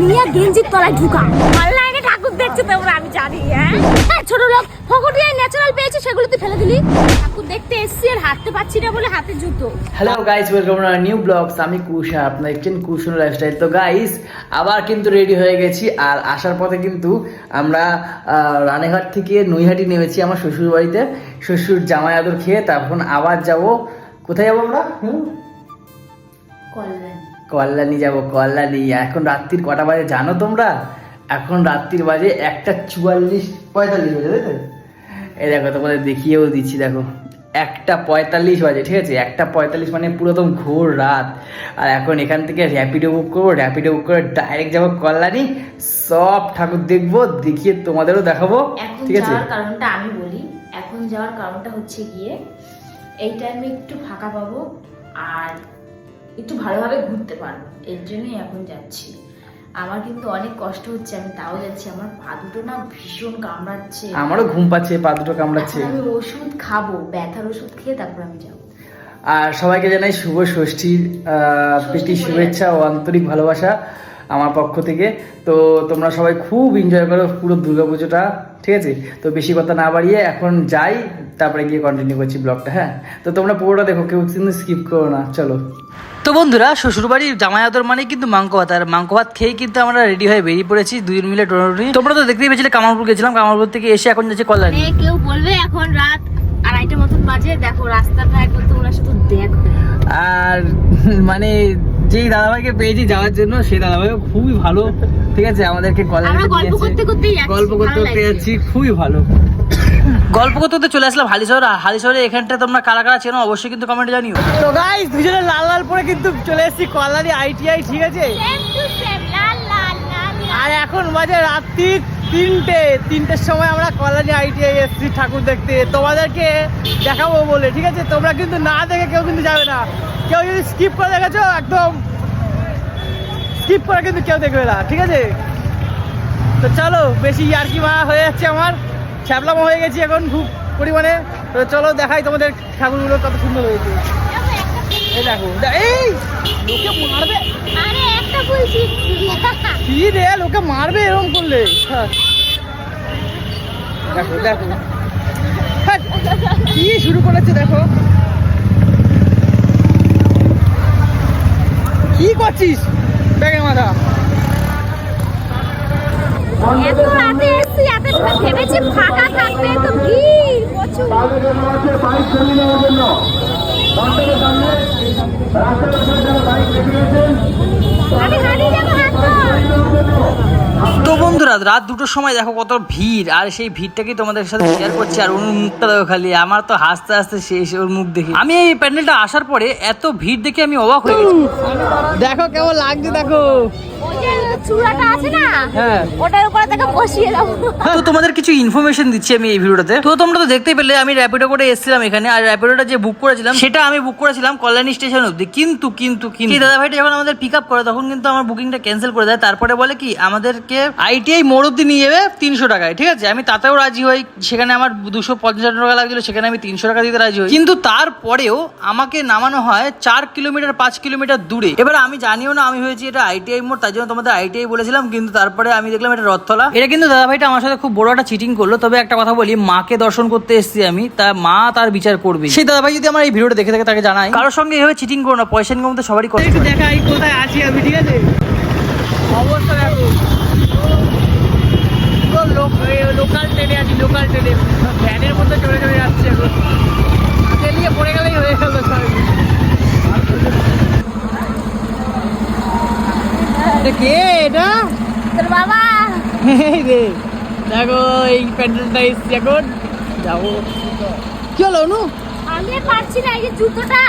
নিয়ে গেঞ্জির তলায় ঢুকা অনলাইনে ঠাকুর দেখছ তোমরা আমি জানি হ্যাঁ? হ্যাঁ, ছোট লোক ফকটিয়ে ন্যাচারাল পেয়েছে সেগুলো তুই ফেলে দিলি? ঠাকুর দেখতে এসছি আর হাঁটতে পারছি না বলে হাতে জুতো। Hello guys welcome to new blogs আমি আপনার দেখছেন কুশন লাইফস্টাইল তো গাইস আবার কিন্তু রেডি হয়ে গেছি আর আসার পথে কিন্তু আমরা আহ, রানীঘাট থেকে নৈহাটি নেমেছি আমার শ্বশুর বাড়িতে। শ্বশুর জামাই আদর খেয়ে তখন আবার যাব। কোথায় যাব আমরা? হুম? কল্যাণী যাব কল্যাণী। এখন রাত্রির কটা বাজে জানো তোমরা? এখন রাত্রির বাজে একটা চুয়াল্লিশ পঁয়তাল্লিশ বাজে তাই তো? এই দেখো তোমাদের দেখিয়েও দিচ্ছি দেখো। একটা পঁয়তাল্লিশ বাজে ঠিক আছে? একটা পঁয়তাল্লিশ মানে পুরো একদম ঘোর রাত। আর এখন এখান থেকে র্যাপিডো বুক করব র্যাপিডো বুক করে ডাইরেক্ট যাব কল্যাণী। সব ঠাকুর দেখব দেখিয়ে তোমাদেরও দেখাবো ঠিক আছে? কারণটা আমি বলি। এখন যাওয়ার কারণটা হচ্ছে গিয়ে এই টাইমে একটু ফাঁকা পাবো। আর একটু ভালোভাবে ঘুরতে পারব। এর জন্যই এখন যাচ্ছি। আমার কিন্তু অনেক কষ্ট হচ্ছে আমি তাও যাচ্ছি। আমার পা দুটো না ভীষণ কামড়াচ্ছে। আমারও ঘুম পাচ্ছে পা দুটো কামড়াচ্ছে। আমি ওষুধ খাব ব্যথার ওষুধ খেয়ে তারপর আমি যাব। আর সবাইকে জানাই শুভ ষষ্ঠীর প্রীতি শুভেচ্ছা ও আন্তরিক ভালোবাসা আমার পক্ষ থেকে। তো তোমরা সবাই খুব এনজয় করো পুরো দুর্গাপুজোটা ঠিক আছে? তো বেশি কথা না বাড়িয়ে এখন যাই তারপরে গিয়ে কন্টিনিউ করছি ব্লগটা হ্যাঁ? তো তোমরা পুরোটা দেখো কেউ কিন্তু স্কিপ করো না চলো। তো বন্ধুরা শ্বশুরবাড়ির জামাই আদর মানে কিন্তু মাংক ভাত আর মাংস ভাত খেয়ে কিন্তু আমরা রেডি হয়ে বেরিয়ে পড়েছি দুজন মিলে টোনাটুনি তোমরা তো দেখতেই পেয়েছিলে কামারপুর গেছিলাম কামারপুর থেকে এসে এখন যাচ্ছে কল্যাণী। কেউ বলবে এখন রাত আড়াইটা মতন বাজে দেখো রাস্তাটা একবার তোমরা শুধু দেখো। আর মানে যেই দাদাভাইকে পেয়েছি যাওয়ার জন্য সেই দাদাভাই খুবই ভালো। ঠিক আছে আমাদেরকে কলেজে গল্প করতে করতেই গল্প করতে করতে যাচ্ছি খুবই ভালো। গল্প করতে করতে চলে আসলাম হালিশহর। হালিশহরে এখানটা তোমরা কারা কারা চেনো অবশ্যই কিন্তু কমেন্টে জানিও। তো গাইস দুজনে লাল লাল পরে কিন্তু চলে এসেছি কল্যাণী আইটিআই ঠিক আছে? আর এখন বাজে রাত্রি তিনটে। তিনটের সময় আমরা কল্যাণী আইটিআই এসেছি ঠাকুর দেখতে। তোমাদেরকে দেখাবো বলে, ঠিক আছে? তোমরা কিন্তু না দেখে কেউ কিন্তু যাবে না। কেউ যদি স্কিপ করে দেখেছ, একদম স্কিপ করে কিন্তু কেউ দেখবে না, ঠিক আছে? তো চলো, বেশি ইয়ার্কি মারা হয়ে যাচ্ছে আমার। ছ্যাবলামো হয়ে গেছি এখন খুব পরিমাণে। তো চলো দেখাই তোমাদের ঠাকুরগুলো কত সুন্দর হয়েছে। এই দেখো এই লোকে মারবে। কি রে লোকে মারবে এরকম করলে। হ্যাঁ। দেখো দেখো। হ্যাট, কি শুরু করেছে দেখো। কি করছিস? ব্যাগের মাথা। এত রাতে এসছি এত ভেবেছি ফাঁকা থাকবে তো ভিড় প্রচুর। বন্ধুরা রাত দুটোর সময় দেখো কত ভিড় আর সেই ভিড়টাকে তোমাদের সাথে শেয়ার করছি আর ওর মুখটা দেখো খালি আমার তো হাসতে হাসতে শেষ ওর মুখ দেখে। আমি এই প্যান্ডেলটা আসার পরে এত ভিড় দেখে আমি অবাক হয়ে গেছি। দেখো কেমন লাগছে দেখো। চূড়াটা আছে না হ্যাঁ। ওটার উপরে থেকে বসিয়ে দেবো। তো তোমাদের কিছু ইনফরমেশন দিচ্ছি আমি এই ভিডিওটাতে। তো তোমরা তো দেখতেই পেলে আমি র্যাপিডো করে এসেছিলাম এখানে আর র্যাপিডোটা যে বুক করেছিলাম সেটা আমি বুক করেছিলাম কল্যাণী স্টেশন অব্দি কিন্তু কিন্তু কিন্তু। দাদা ভাইটা যখন আমাদের পিক আপ করে তখন কিন্তু আমার বুকিংটা ক্যান্সেল করে দেয়। তারপরে বলে কি আমাদেরকে আইটিআই মোড় অব্দি নিয়ে যাবে তিনশো টাকায় ঠিক আছে? আমি তাতেও রাজি হই। সেখানে আমার দুশো পঞ্চান্ন টাকা লাগছিল সেখানে আমি তিনশো টাকা দিতে রাজি হই। কিন্তু তারপরেও আমাকে নামানো হয় চার কিলোমিটার পাঁচ কিলোমিটার দূরে। এবার আমি জানিও না আমি হয়েছি এটা আইটিআই মোড় তার জন্য তোমাদের আইটিআই বলেছিলাম কিন্তু তারপরে আমি দেখলাম এটা রথতলা। এটা কিন্তু দাদা ভাইটা আমার সাথে খুব বড় একটা চিটিং করল তবে একটা কথা বলি মাকে দর্শন করতে এসেছি আমি তা মা তার বিচার করবে। সেই দাদা ভাই যদি আমার এই ভিডিওটা দেখে থাকে তাকে জানাই। কারোর সঙ্গে এভাবে চিটিং করো না পয়সা ইনকাম তো সবারই করতে দেখাই কোথায় আছি আমি ঠিক আছে? অবস্থা দেখো। লোকাল ট্রেনে আছি লোকাল ট্রেনে ভ্যানের মধ্যে চলে চলে যাচ্ছে এখন। তেলিয়ে পড়ে গেলেই হয়ে গেল সব এটা কে? এটা? তোর বাবা? রে দেখো এই প্যান্ডেলটা এসছি এখন। যাব। কি হলো অনু? আমি পারছি না এই যে জুতোটা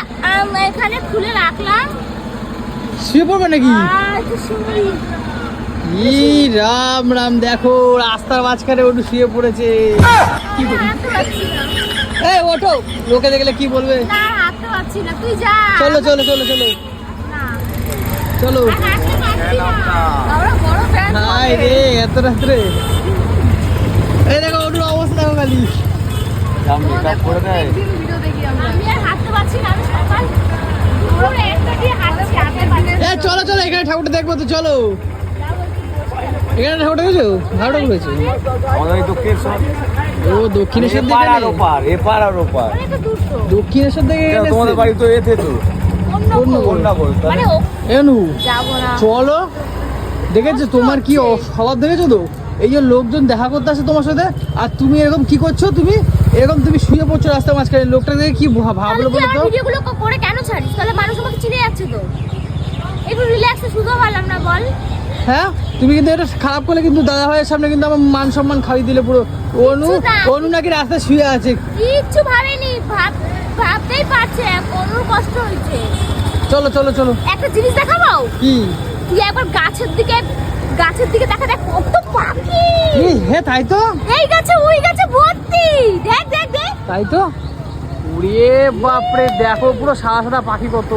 এখানে খুলে রাখলাম। শুয়ে পড়বে নাকি? ই রাম রাম দেখো রাস্তার মাঝখানে অনু শুয়ে পড়েছে। এই ওঠো। লোকে দেখলে কি বলবে? চলো চলো চলো চলো। চলো। হাই রে এত রাত্রে এই দেখো অবস্থা দেখো খালি চলো চলো এখানে ঠাকুরটা দেখব তো। চলো এখানে ঠাকুর ঠাকুরটা ঘুরেছে দক্ষিণেশ্বর ও দক্ষিণেশ্বর তো দক্ষিণেশ্বর গেলে তোমাদের বাড়ি তো এতে তো মানে ও এনু চলো। দেখেছ তোমার কি অ- স্বভাব দেখেছ তো? এই যে লোকজন দেখা করতে আসে তোমার সাথে আর তুমি এরকম কি করছ? তুমি এরকম তুমি শুয়ে পড়ছো রাস্তা মাঝখানে। লোকটা দেখে কি ভাবলো বলো তো? ভিডিওগুলো করে কেন ছাড়িস? তাহলে মানুষ আমাকে চিনে যাচ্ছে তো। একটু রিল্যাক্সে শুধু পারলাম না বল। হ্যাঁ? তুমি কিন্তু এটা খারাপ করলে কিন্তু দাদা ভাইয়ের সামনে কিন্তু আমার মান সম্মান খাইয়ে দিলে পুরো। অনু অনু নাকি রাস্তায় শুয়ে আছে। কিচ্ছু ভাবেনি ভাব ভাবতেই পারছে কোনোর কষ্ট হয়েছে। চলো চলো চলো। একটা জিনিস দেখাবো? কি? তুই একবার গাছের দিকে গাছের দিকে দেখা দেখ কত পাখি। এই, হে তাই তো? এই গাছে ওই গাছে ভর্তি। দেখ দেখ দেখ। তাই তো? উড়ে বাপরে দেখো পুরো সাদা সাদা পাখি কত।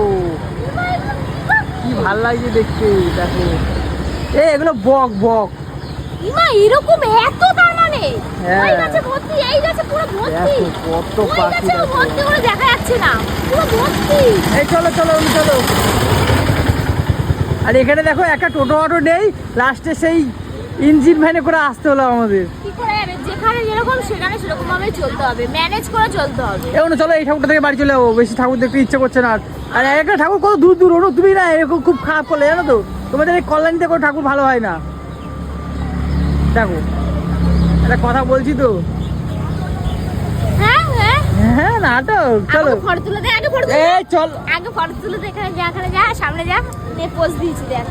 কি ভালো লাগছে দেখতে দেখো। এ এগুলো বক বক। ইমা এরকম এত হ্যাঁ। ওই গাছে ভর্তি এই গাছে পুরো ভর্তি। কত পাখি ভর্তি করে দেখা যাচ্ছে না পুরো ভর্তি। এই চলো চলো চলো। আর এখানে দেখো একটা টোটো অটো নেই লাস্টে সেই ইঞ্জিন ভ্যানে করে আসতে হলো আমাদের। কি করে যাবে যেখানে যেরকম সেখানে সেরকম ভাবে চলতে হবে। ম্যানেজ করে চলতে হবে। এমন চলো এই ঠাকুরটা থেকে বাড়ি চলে যাব। বেশি ঠাকুর দেখতে ইচ্ছে করছে না। আর। আর একটা ঠাকুর কত দূর দূর ওনো তুমি না এরকম খুব খারাপ করলে জানো তো? তোমাদের এই কল্যাণীতে কোনো ঠাকুর ভালো হয় না। দেখো। একটা কথা বলছি তো। হ্যাঁ হ্যাঁ। হ্যাঁ নাটক চলো। ফটো তুলে দে আগে ফটো তুলে চল। আগে ফটো তুলে দে এখানে যা এখানে যা সামনে যা নে পোজ দিয়েছি দেখ।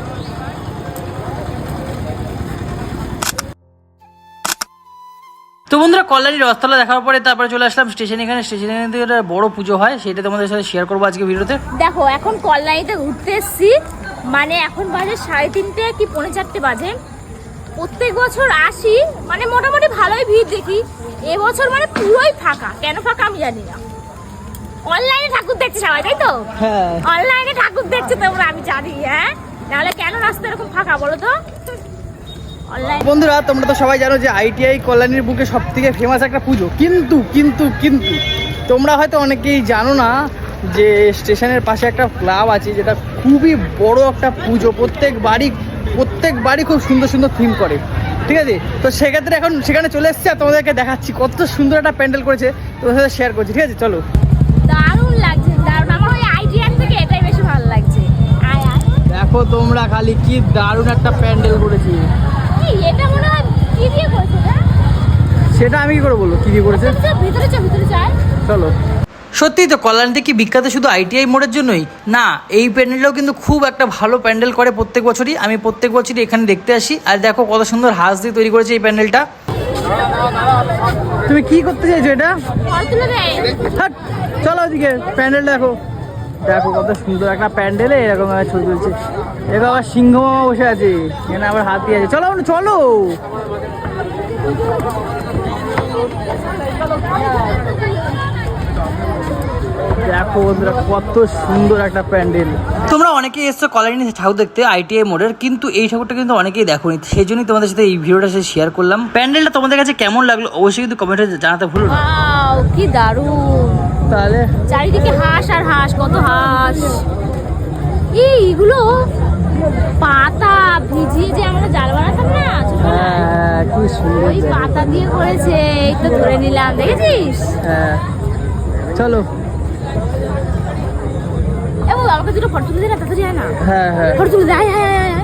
তো বন্ধুরা কল্যাণী রথতলা দেখার পরে তারপরে চলে আসলাম স্টেশন এখানে। স্টেশনে একটা বড় পুজো হয় সেটা তোমাদের সাথে শেয়ার করব আজকে ভিডিওতে। দেখো এখন কল্যাণীতে ঘুরতে এসছি মানে এখন বাজে সাড়ে তিনটে কি পৌনে চারটে বাজে। প্রত্যেক বছর আসি মানে মোটামুটি ভালোই ভিড় দেখি। এবছর মানে পুরোই ফাঁকা কেন ফাঁকা আমি জানি না। অনলাইনে ঠাকুর দেখছে সবাই তাই তো? হ্যাঁ। অনলাইনে ঠাকুর দেখছে তোমরা আমি জানি হ্যাঁ? নাহলে কেন রাস্তা এরকম ফাঁকা বলো তো? বন্ধুরা তোমরা তো সবাই জানো যে আইটিআই কল্যাণীর বুকে সব থেকে ফেমাস একটা পুজো। কিন্তু কিন্তু কিন্তু তোমরা হয়তো অনেকেই জানো না যে স্টেশনের পাশে একটা ক্লাব আছে যেটা খুবই বড় একটা পুজো। প্রত্যেক বাড়ি প্রত্যেক বাড়ি খুব সুন্দর সুন্দর থিম করে। ঠিক আছে? তো সেক্ষেত্রে এখন সেখানে চলে এসেছি আর তোমাদেরকে দেখাচ্ছি কত সুন্দর একটা প্যান্ডেল করেছে তোমাদের সাথে শেয়ার করছি। ঠিক আছে? চলো। দারুণ লাগছে দারুণ। আমার ওই আইডিয়ার থেকে এটাই বেশি ভালো লাগছে। দেখো তোমরা খালি কি দারুণ একটা প্যান্ডেল করেছি। এটা মনে হয় কি দিয়ে করেছে সেটা আমি কি করে বলব? কি কি করেছে? ভিতরে চল ভিতরে চল। চলো। সত্যি তো কল্যাণীতে কি বিখ্যাত শুধু আইটিআই মোড়ের জন্যই? না এই প্যান্ডেলটাও কিন্তু খুব একটা ভালো প্যান্ডেল করে প্রত্যেক বছরই। আমি প্রত্যেক বছরই এখানে দেখতে আসি। আর দেখো কত সুন্দর হাঁস দিয়ে তৈরি করেছে এই প্যান্ডেলটা। তুমি কি করতে চাইছো এটা? চলো ওদিকে প্যান্ডেল দেখো। দেখো কত সুন্দর একটা প্যান্ডেলে এরকম ভাবে ছবি তুলছে। এরকম আবার সিংহ মামা বসে আছে। এখানে আবার হাতি আছে। চলো চলো। দেখো বন্ধুরা কত সুন্দর একটা প্যান্ডেল। তোমরা অনেকেই এসছো কলোনি ঠাকুর দেখতে আইটিআই মোড়ের কিন্তু এই ঠাকুরটা কিন্তু অনেকেই দেখোনি। সেই জন্যই তোমাদের সাথে এই ভিডিওটা শেয়ার করলাম। প্যান্ডেলটা তোমাদের কাছে কেমন লাগল অবশ্যই কিন্তু কমেন্টে জানাতে ভুলো না। কি দারুণ। তাহলে চারিদিকে হাঁস আর হাঁস কত হাঁস। এইগুলো পাতা ভিজিয়ে যে আমরা জাল বানাতাম না হ্যাঁ কি সুন্দর ওই পাতা দিয়ে করেছে এই তো ধরে নিলাম দেখেছিস? হ্যাঁ চলো। আমাকে দুটো ফটো তুলে দে না তাড়াতাড়ি না। হ্যাঁ হ্যাঁ। ফটো তুলে দে আয় আয় আয়, আয়।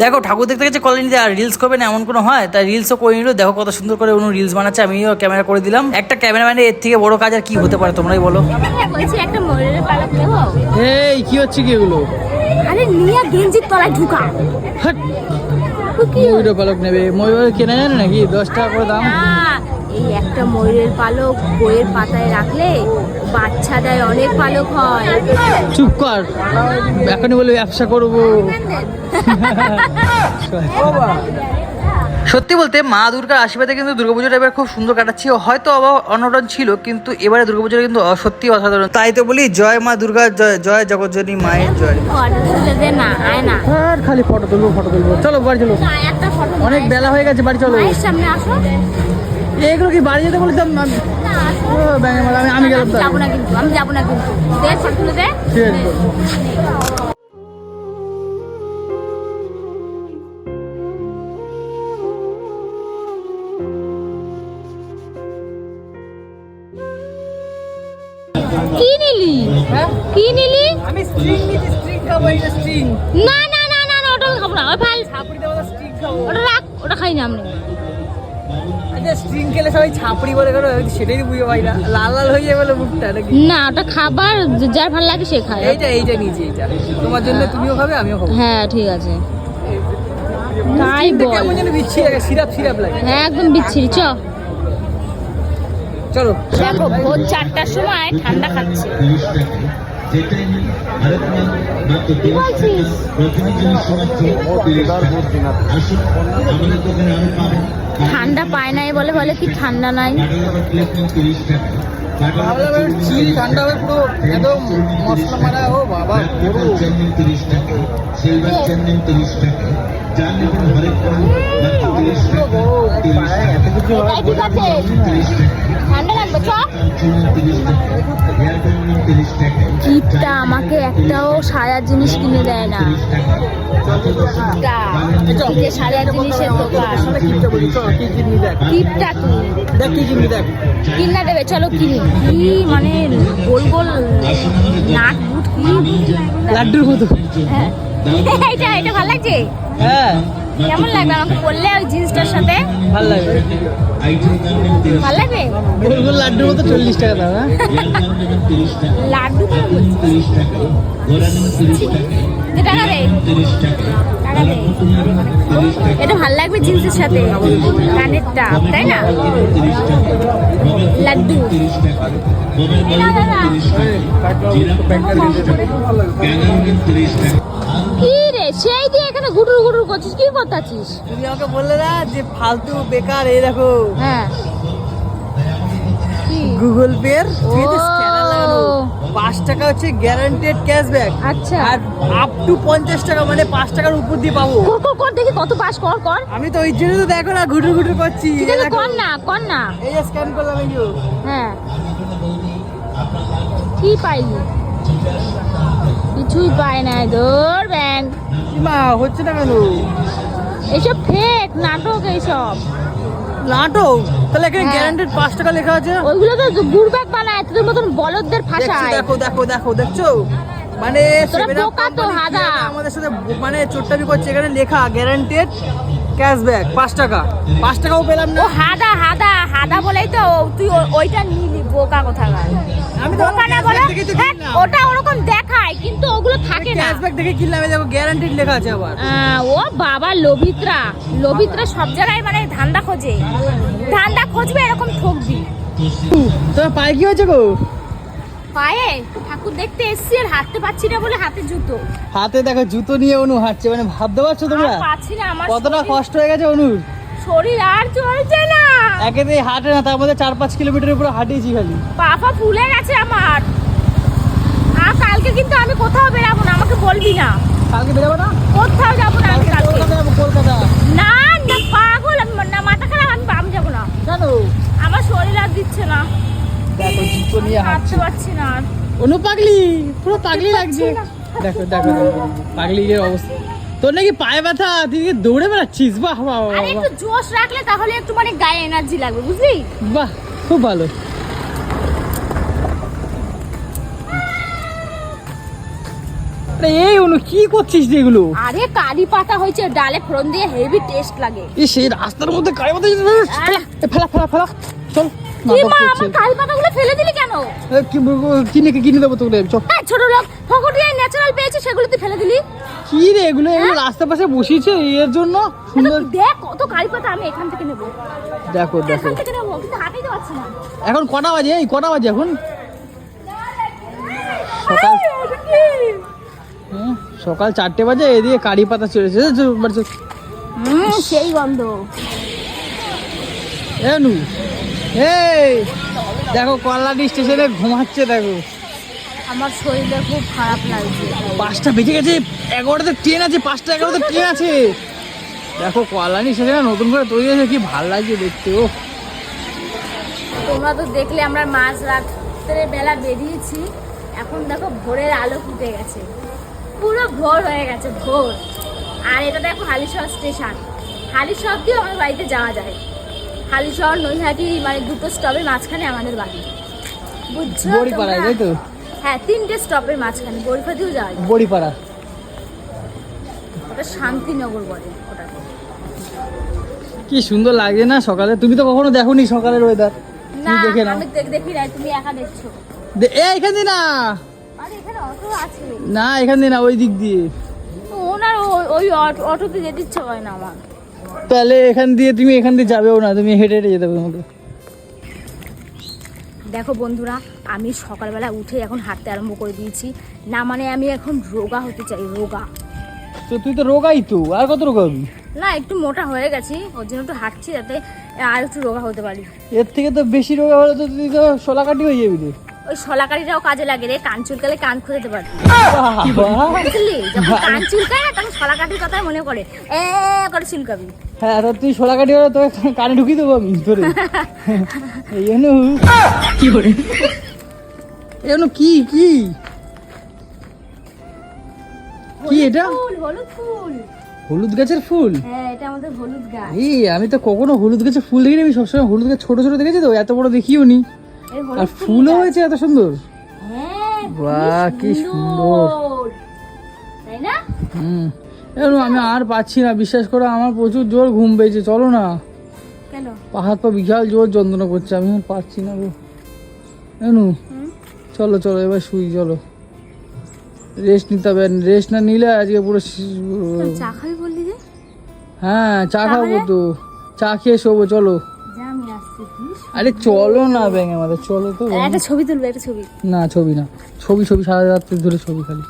দেখো ঠাকুর দেখতে গেছে কলোনিতে আর রিলস করবে না এমন কোনো হয়? তাই রিলসও করে নিল দেখো কত সুন্দর করে উনি রিলস বানাচ্ছে আমিও ক্যামেরা করে দিলাম। একটা ক্যামেরাম্যানের এর থেকে বড় কাজ আর কি হতে পারে তোমরাই বলো। হ্যাঁ, এই কি হচ্ছে কি এগুলো? আরে নিয়ে গেঞ্জির তলায় ঢুকা। ময়ূরের পালক নেবে। ময়ূর কেনা জানে নাকি? দশ টাকা করে দাম। এই একটা ময়ূরের পালক বইয়ের পাতায় রাখলে বাচ্চা দেয় অনেক পালক হয়। চুপ কর। এখনই বলে ব্যবসা করব। সত্যি বলতে মা দুর্গার আশীর্বাদে কিন্তু দুর্গাপুজোটা এবার খুব সুন্দর কাটাচ্ছি। হয়তো আবার অনটন ছিল কিন্তু এবারে দুর্গাপুজোটা কিন্তু সত্যি অসাধারণ। তাই তো বলি জয় মা দুর্গা জয় জয় জগজ্জনী মায়ের জয়। আর খালি ফটো তুলবো ফটো তুলবো। চলো বাড়ি চলো। একটা অনেক বেলা হয়ে গেছে বাড়ি চলো। মায়ের সামনে আসো। এগুলো কি বাড়ি যেতে বলতাম আমি গেলাম আমি যাব না কিন্তু আমি যাব না কিন্তু। কি নিলি? কি নিলি? আমি স্ট্রিং নিচ্ছি স্ট্রিং খাব এটা স্ট্রিং না না না না না, ওটা খাব না ওই ফাল ছাপড়ি দেবো স্ট্রিং খাব। ওটা রাখ ওটা খাই না আমি আচ্ছা স্ট্রিং খেলে সবাই ছাপড়ি বলে করো সেটাই বুঝে পাই না লাল লাল হয়ে যাবে মুখটা নাকি? না ওটা খাবার যার ভালো লাগে সে খায়। এইটা এইটা নিয়েছি এইটা। তোমার জন্য তুমিও খাবে আমিও খাব। হ্যাঁ ঠিক আছে। তাই বল। কেমন যেন বিচ্ছিরি লাগে সিরাপ সিরাপ লাগে। হ্যাঁ একদম বিচ্ছিরি চ। চলো। দেখো ভোর চারটার সময় ঠান্ডা খাচ্ছে। ঠান্ডা পায় নাই বলে বলে কি ঠান্ডা নাই? চিল ঠান্ডা হবে পুরো একদম মশলা মারা ও বাবা পুরো এদিকে সাজার জিনিসের দোকান। সাথে কিনতে বলি চলো কি কিনবি দেখ কিপটা তুই দেখ কি কিনবি দেখ। কিনা দেবে চলো কিনি। কি মানে গোল গোল নাট বুট কি লাড্ডুর মতো। হ্যাঁ। এটা এটা ভালো লাগছে? হ্যাঁ। কেমন লাগবে? আমাকে বললে ওই জিন্সটার সাথে? ভালো লাগবে। ভালো লাগবে? গোল গোল লাড্ডুর মতো চল্লিশ টাকা দাম হ্যাঁ? লাড্ডু কেন বলছিস? টাকা দে। টাকা দে। এটা ভালো লাগবে জিন্সের সাথে? কানেরটা তাই না? লাড্ডু। দাদা সেই দিয়ে এখানে গুটুর গুটুর করছিস কি করতাছিস? তুমি আমাকে বললে না যে ফালতু বেকার এই দেখো। হ্যাঁ। গুগল পে এর পাঁচ টাকা হচ্ছে গ্যারান্টেড ক্যাশব্যাক আচ্ছা। আর আপ টু পঞ্চাশ টাকা মানে পাঁচ টাকার উপর দিয়ে পাবো। কর কর কর দেখি কত পাস কর কর। আমি তো ওই জন্য তো দেখো না ঘুটুর ঘুটুর করছি। কর না কর না। এই যে স্ক্যান করলাম এই হ্যাঁ। কি পাইলি? কিছুই পাই না কি মা হচ্ছে না কেন? এইসব ফেক নাটক এইসব। নাটক? তাহলে এখানে। গ্যারান্টেড পাঁচ টাকা লেখা আছে? ওইগুলো তো গুড়ব্যাগ বানায় তোদের মতন বলদদের ফাঁসায় দেখো দেখো দেখো দেখছ? মানে তোরা 7 Up বোকা তো, company কি হাদা। আমাদের সাথে মানে চোট্টামি করছে? এখানে লেখা গ্যারান্টেড ক্যাশব্যাক পাঁচ টাকা। পাঁচ টাকাও পেলাম না। হাদা হাদা হাদা বলেই তো তুই ওইটা নিলি বোকা কোথাকার? আমি তো বলে? হ্যাঁ। ওটা ওরকম দেখায় কিন্তু ওগুলো থাকে না। ক্যাশব্যাক দেখে কিনলাম গ্যারান্টেড লেখা আছে আবার। ও বাবা লোভিত্রা লোভিত্রা সব জায়গায় মানে ধান্দা খোঁজে। ধান্দা খুঁজবে এরকম ঠকবি। পায়ে কি হয়েছে গো? পায়ে? ঠাকুর দেখতে এসছি আর হাঁটতে পারছি না বলে হাতে জুতো। হাতে দেখো জুতো নিয়ে অনু হাঁটছে মানে ভাবতে পারছ তোমরা? পারছি না আমার কতটা কষ্ট হয়ে গেছে অনুর? শরীর আর চলছে না। একেতে হাঁটে না তার মধ্যে চার পাঁচ কিলোমিটার পুরো হাঁটিয়েছি খালি। পাপা ফুলে গেছে আমার। আর কালকে কিন্তু আমি কোথাও বেরাবো না আমাকে বলবি না। কালকে বেরোবো না? কোথাও যাব না আমি কালকে কলকাতা না না পাগল আমি না মাথা খারাপ আমি আমি যাব না। কেন? আমার শরীর আর দিচ্ছে না। দেখো জুতো নিয়ে হাঁটতে পারছি না অনু পাগলি পুরো পাগলি লাগছে। দেখো দেখো দেখো পাগলি অবস্থা। তোর নাকি পায়ে ব্যথা তুই দৌড়ে বেড়াচ্ছিস? বাহ বাহ আরে একটু জোশ রাখলে তাহলে একটু মানে গায়ে এনার্জি লাগবে বুঝলি? বাহ খুব ভালো। আরে এই অনু কি করছিস রে এগুলো আরে কারি পাতা হয়েছে ডালে ফোড়ন দিয়ে হেভি টেস্ট লাগে এ সেই রাস্তার মধ্যে কারে আরে। ফেলা ফেলা ফেলা চল ফেলে দিলি কেন কি কিনে কিনে দেবো তোকে চল এই ছোট লোক ন্যাচারাল পেয়েছে সেগুলো তুই ফেলে দিলি কি রে এগুলো এগুলো রাস্তার পাশে বসিয়েছে এর জন্য সুন্দর দেখ কত কারি পাতা আমি এখান থেকে নেব দেখো দেখো এখান না কটা বাজে এই কটা বাজে এখন সকাল এই, সকাল চারটে বাজে এদিকে কারি পাতা চলেছে হুম, সেই গন্ধ। এনু এই দেখো কল্যাণী স্টেশনে ঘুমাচ্ছে দেখো। আমার শরীরটা খুব খারাপ লাগছে। পাঁচটা বেজে গেছে এগারোটাতে ট্রেন আছে পাঁচটা এগারোতে ট্রেন আছে। দেখো কল্যাণী স্টেশনে নতুন করে তৈরি হয়েছে কি ভালো লাগছে দেখতে ও। তোমরা তো দেখলে আমরা মাঝ রাত্রে বেলা বেরিয়েছি এখন দেখো ভোরের আলো ফুটে গেছে। পুরো ভোর হয়ে গেছে ভোর। আর এটা দেখো হালিশহর স্টেশন। হালিশহর দিয়েও আমার বাড়িতে যাওয়া যায়। হালিশহর নৈহাটি মানে দুটো স্টপের মাঝখানে আমাদের বাড়ি। বুঝছ হ্যাঁ তিনটে স্টপের মাঝখানে বরিফা দিয়েও যাওয়া যায়। বড়িপাড়া। ওটা শান্তিনগর বলে কি সুন্দর লাগে না সকালে? তুমি তো কখনো দেখোনি সকালের ওয়েদার না আমি দেখি নাই তুমি একা দেখছ। দে- এ না! না এখান দিয়ে না ওই দিক দিয়ে। ওনার ওই- ওই অটো- অটোতে যেতে ইচ্ছে হয় না আমার। তাহলে এখান দিয়ে তুমি এখান দিয়ে যাবেও না তুমি হেঁটে হেঁটে যেতে হবে তোমাকে। দেখো বন্ধুরা আমি সকালবেলা উঠে এখন হাঁটতে আরম্ভ করে দিয়েছি। না মানে আমি এখন রোগা হতে চাই রোগা। তো তুই তো রোগাই তো আর কত রোগাবি না একটু মোটা হয়ে গেছি ওর জন্য একটু হাঁটছি যাতে আর একটু রোগা হতে পারি। এর থেকে তো বেশি রোগা হলে তো তুই তো সোলাকাটি হয়ে যাবি রে। ওই সলাকারিটাও কাজে লাগে রে কান চুলকালে কান খুঁজতে পারবি। বুঝলি? যখন কান চুলকায় না তখন সলাকাটির কথাই মনে পড়ে। এ করে চুলকাবি। হ্যাঁ তো তুই সোলাকাটি হলে তো কানে ঢুকিয়ে দেবো আমি ধরে। এই জন্য কি করে এই জন্য কি কি? কি এটা? হলুদ ফুল। হলুদ গাছের ফুল? হ্যাঁ এটা আমাদের হলুদ গাছ। এই আমি তো কখনো হলুদ গাছের ফুল দেখিনি আমি সবসময় হলুদ গাছ ছোট ছোট দেখেছি তো এত বড় দেখিও নি। আর ফুলও হয়েছে এত সুন্দর। হ্যাঁ বাহ, কি সুন্দর। তাই না? হুম। আমি আর পাচ্ছি না বিশ্বাস করে আমার প্রচুর জোর ঘুম পেয়েছে চলো না। কেন? পা পা বিশাল জোর যন্ত্রণা করছে আমি পাচ্ছি না গো। এনু চলো চলো এবার শুই চলো। রেস্ট নিতে হবে রেস্ট না নিলে আজকে পুরো শি- চা খাবি বললি যে? হ্যাঁ চা খাব তো। চা খেয়ে শোবো চলো। আরে চলো না ব্যাঙ আমাদের চলো তো। একটা ছবি তুলবে একটা ছবি। না ছবি না। ছবি ছবি সারা রাত্রি ধরে ছবি খালি।